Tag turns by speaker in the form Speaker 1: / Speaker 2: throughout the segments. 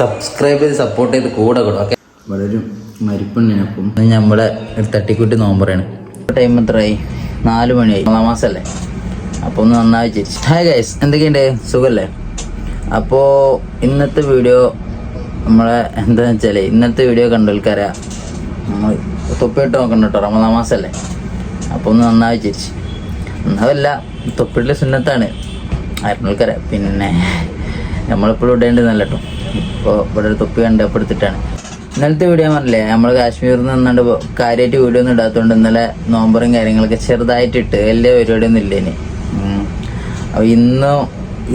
Speaker 1: Subscribe ചെയ്ത് support ചെയ്ത് കൂടെ കൂടെ ഓക്കെ വളരെ മരിപ്പുണ്ണിനപ്പം. നമ്മളെ ഒരു തട്ടിക്കുട്ടി നോമ്പറയാണ് ടൈം എത്രയായി നാല് മണിയായി. മൂന്നാം മാസമല്ലേ അപ്പോൾ ഒന്ന് നന്നായി ചിരിച്ചു. ഹായ് ഗൈസ് എന്തൊക്കെയുണ്ട്? സുഖല്ലേ? അപ്പോ ഇന്നത്തെ വീഡിയോ നമ്മളെ എന്താ വെച്ചാൽ ഇന്നത്തെ വീഡിയോ കണ്ടോൽക്കറിയാം നമ്മൾ തൊപ്പിട്ട് നോക്കണ്ട കേട്ടോ. റമദാൻ മാസമല്ലേ അപ്പോൾ ഒന്ന് നന്നായി ചിരിച്ചു. ഒന്നാമല്ല തൊപ്പിട്ടിലെ സുന്നത്താണ്. ആയിരുന്നോൽക്കറിയാം പിന്നെ നമ്മളിപ്പോഴും ഇടേണ്ടതല്ല കേട്ടോ ഇപ്പോൾ ഇവിടെ ഒരു തൊപ്പി കണ്ട് അപ്പോൾ എടുത്തിട്ടാണ് ഇന്നലത്തെ വീഡിയോ പറഞ്ഞില്ലേ നമ്മൾ കാശ്മീരിൽ നിന്ന് നിന്നാണ്ട് കാര്യമായിട്ട് വീഡിയോ ഒന്നും ഇടാത്തതുകൊണ്ട് ഇന്നലെ നോമ്പറും കാര്യങ്ങളൊക്കെ ചെറുതായിട്ട് ഇട്ട് വലിയ പരിപാടിയൊന്നും ഇല്ല ഇനി അപ്പോൾ ഇന്നും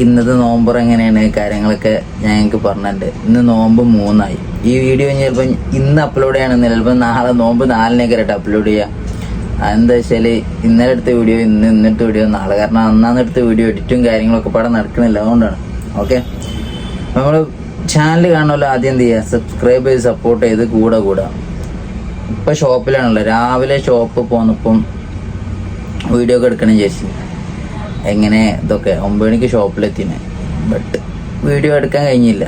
Speaker 1: ഇന്നത്തെ നോമ്പർ എങ്ങനെയാണ് കാര്യങ്ങളൊക്കെ ഞങ്ങൾക്ക് പറഞ്ഞിട്ടുണ്ട്. ഇന്ന് നോമ്പ് മൂന്നായി. ഈ വീഡിയോ ചിലപ്പം ഇന്ന് അപ്ലോഡ് ചെയ്യണമെന്നില്ല ചിലപ്പോൾ നാളെ നോമ്പ് നാലിനൊക്കെ ആയിട്ട് അപ്ലോഡ് ചെയ്യുക അതെന്താ വെച്ചാൽ ഇന്നലെ എടുത്ത വീഡിയോ ഇന്ന് ഇന്നത്തെ വീഡിയോ നാളെ കാരണം അന്നാന്ന് എടുത്ത വീഡിയോ എഡിറ്റും കാര്യങ്ങളൊക്കെ പാടെ നടക്കുന്നില്ല അതുകൊണ്ടാണ്. ഓക്കെ? നമ്മൾ ചാനൽ കാണുമല്ലോ ആദ്യം എന്ത് ചെയ്യുക? സബ്സ്ക്രൈബ് ചെയ്ത് സപ്പോർട്ട് ചെയ്ത് കൂടെ കൂടെ ഇപ്പം ഷോപ്പിലാണല്ലോ രാവിലെ ഷോപ്പ് പോന്നപ്പം വീഡിയോ ഒക്കെ എടുക്കണം ചേച്ചി. എങ്ങനെ? ഇതൊക്കെ. ഒമ്പത് മണിക്ക് ഷോപ്പിലെത്തിനെ ബട്ട് വീഡിയോ എടുക്കാൻ കഴിഞ്ഞില്ല.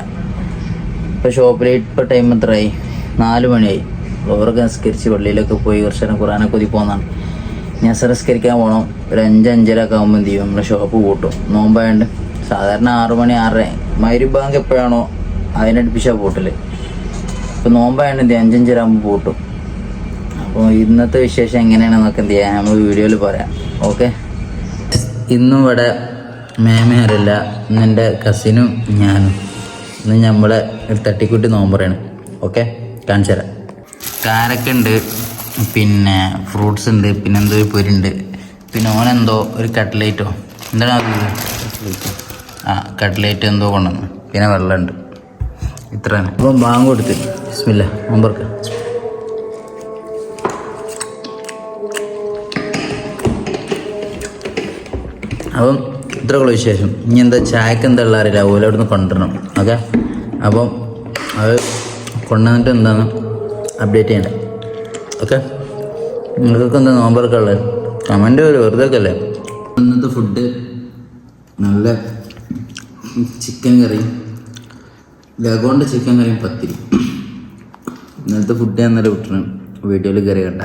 Speaker 1: ഇപ്പോൾ ഷോപ്പിൽ ഇപ്പോൾ ടൈം എത്രയായി നാല് മണിയായി. ഓവർക്ക് നിസ്കരിച്ച് പള്ളിയിലൊക്കെ പോയി കുറച്ച് നേരം ഖുറാനൊക്കെ പോകുന്നതാണ് ഞാൻ നിസ്കരിക്കാൻ പോകണം ഒരു അഞ്ച് അഞ്ചരൊക്കെ ആകുമ്പോൾ എന്ത് ചെയ്യും? നമ്മുടെ ഷോപ്പ് കൂട്ടും നോമ്പായതുകൊണ്ട് സാധാരണ ആറു മണി ആറര. മൈരി ബാങ്ക് എപ്പോഴാണോ അതിനടുപ്പിച്ചാണ് പൂട്ടൽ. ഇപ്പം നോമ്പായതുകൊണ്ട് എന്ത് അഞ്ചഞ്ചര ആകുമ്പോൾ പൂട്ടും. അപ്പോൾ ഇന്നത്തെ വിശേഷം എങ്ങനെയാണെന്നൊക്കെ എന്ത് ചെയ്യാം? നമ്മൾ വീഡിയോയിൽ പറയാം. ഓക്കെ? ഇന്നും ഇവിടെ മേമയാരല്ല ഇന്ന് എന്റെ കസിനും ഞാനും. ഇന്ന് നമ്മളെ തട്ടിക്കുട്ടി നോമ്പറയാണ്. ഓക്കെ? കാണിച്ചു തരാം. കാരക്ക ഉണ്ട് പിന്നെ ഫ്രൂട്ട്സ് ഉണ്ട് പിന്നെ എന്തോ ഒരു പൊരുണ്ട് പിന്നെ ഓനെന്തോ ഒരു കട്ട്ലേറ്റോ? എന്താണ് അത് ആ കട്ട്ലേറ്റ് എന്തോ കൊണ്ടുവന്നു. പിന്നെ വെള്ളമുണ്ട്. ഇത്രയാണ്. അപ്പം ബാങ്ക് കൊടുത്ത്. ബിസ്മില്ല മുമ്പർക്ക്. അപ്പം ഇത്രയുള്ള വിശേഷം. ഇനി എന്താ ചായക്ക് എന്താ ഉള്ള അറിയില്ല. ഓല അവിടുന്ന് കൊണ്ടുവരണം. ഓക്കെ? അപ്പം അത് കൊണ്ടുവന്നിട്ട് എന്താണ് അപ്ഡേറ്റ് ചെയ്യണ്ടേ? ഓക്കെ? നിങ്ങൾക്കൊക്കെ എന്താ നോമ്പറൊക്കെ ഉള്ളത്? കമന്റ് വരും വെറുതെ അല്ലേ ഇന്നത്തെ ഫുഡ് നല്ല ചിക്കൻ കറിയും. ലഗോണ്ട് ചിക്കൻ കറിയും പത്തിരി. ഇന്നലത്തെ ഫുഡ് ഞാൻ നല്ല വിട്ടണം വീഡിയോയിൽ കയറി കണ്ട.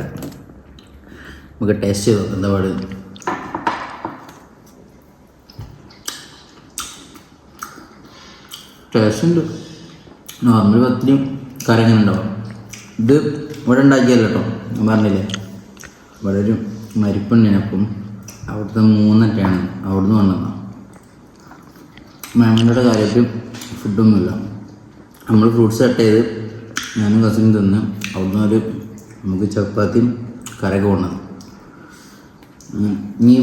Speaker 1: നമുക്ക് ടേസ്റ്റ് ചെയ്തു എന്താ പാട്? ടേസ്റ്റ് ഉണ്ട്. നോർമൽ പത്തിരിയും കറി അങ്ങനെ ഉണ്ടാവും. ഇത് ഇവിടെ ഉണ്ടാക്കിയല്ലോ കേട്ടോ. ഞാൻ പറഞ്ഞില്ലേ? ഇവിടെ ഒരു മരിപ്പുണ്ടിനപ്പം അവിടുത്തെ മൂന്നൊക്കെയാണ് അവിടുന്ന് വന്നതാണ് മാമിന്റെ കാര്യത്തിൽ ഫുഡൊന്നുമില്ല. നമ്മൾ ഫ്രൂട്ട്സ് കട്ട് ചെയ്ത് ഞാനും കസിനും തിന്ന് അവിടുന്ന് ഒരു നമുക്ക് ചപ്പാത്തിയും കറിയൊക്കെ കൊണ്ടത് ഇനി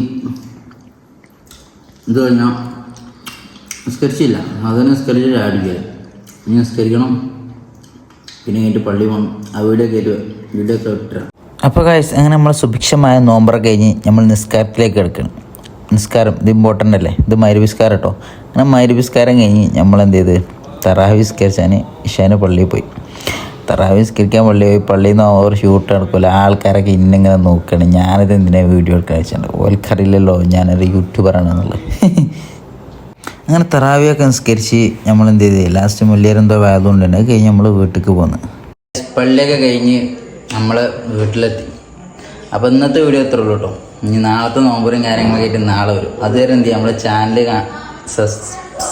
Speaker 1: ഇത് കഴിഞ്ഞാൽ നിസ്കരിച്ചില്ല. അത് നിസ്കരിച്ച് ആടില്ല ഇനി നിസ്കരിക്കണം. പിന്നെ കഴിഞ്ഞിട്ട് പള്ളി പോകണം ആ വീഡിയോ കയറ്റുക വീഡിയോ ഒക്കെ വിട്ടുക അപ്പോൾ കാഴ്ച അങ്ങനെ നമ്മൾ സുഭിക്ഷമായ നോമ്പറ കഴിഞ്ഞ് നമ്മൾ നിസ്കാരത്തിലേക്ക് എടുക്കണം നിസ്കാരം ഇത് ഇമ്പോർട്ടന്റ് അല്ലേ ഇത് മരുവിസ്കാരം കേട്ടോ അങ്ങനെ മരുവിസ്കാരം കഴിഞ്ഞ് നമ്മൾ എന്ത് ചെയ്ത് തറാഹ് വിസ്കരിച്ചാൽ ഇഷാന് പള്ളിയിൽ പോയി. തറാഹ് വിസ്കരിക്കാൻ പള്ളി പോയി. പള്ളിയിൽ നിന്ന് ഓവർ ഷൂട്ട് എടുക്കില്ല ആൾക്കാരൊക്കെ ഇന്നിങ്ങനെ നോക്കണം. ഞാനിത് എന്തിനാണ് വീഡിയോ എടുക്കാൻ വെച്ചിട്ടുണ്ട് ഓൽക്കറിയില്ലല്ലോ. ഞാനൊരു യൂട്യൂബറാണെന്നുള്ളത് അങ്ങനെ തറാവിയൊക്കെ നിസ്കരിച്ച് നമ്മൾ എന്ത് ചെയ്ത് ലാസ്റ്റ് മുല്ലേരെന്തോ ആയതുകൊണ്ട് തന്നെ കഴിഞ്ഞ് നമ്മൾ വീട്ടിലേക്ക് പോന്ന്. പള്ളിയൊക്കെ കഴിഞ്ഞ് നമ്മൾ വീട്ടിലെത്തി. അപ്പോൾ ഇന്നത്തെ വീഡിയോ എത്ര ഉള്ളൂ കേട്ടോ ഇനി നാളത്തെ നോമ്പറും കാര്യങ്ങളൊക്കെ ആയിട്ട് നാളെ വരും. അതുവരെ എന്ത് ചെയ്യും? നമ്മുടെ ചാനൽ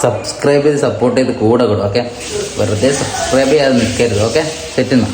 Speaker 1: സബ്സ്ക്രൈബ് ചെയ്ത് സപ്പോർട്ട് ചെയ്ത് കൂടെ കൂടും ഓക്കെ വെറുതെ സബ്സ്ക്രൈബ് ചെയ്യാതെ നിൽക്കരുത് ഓക്കെ സെറ്റ് എന്നാ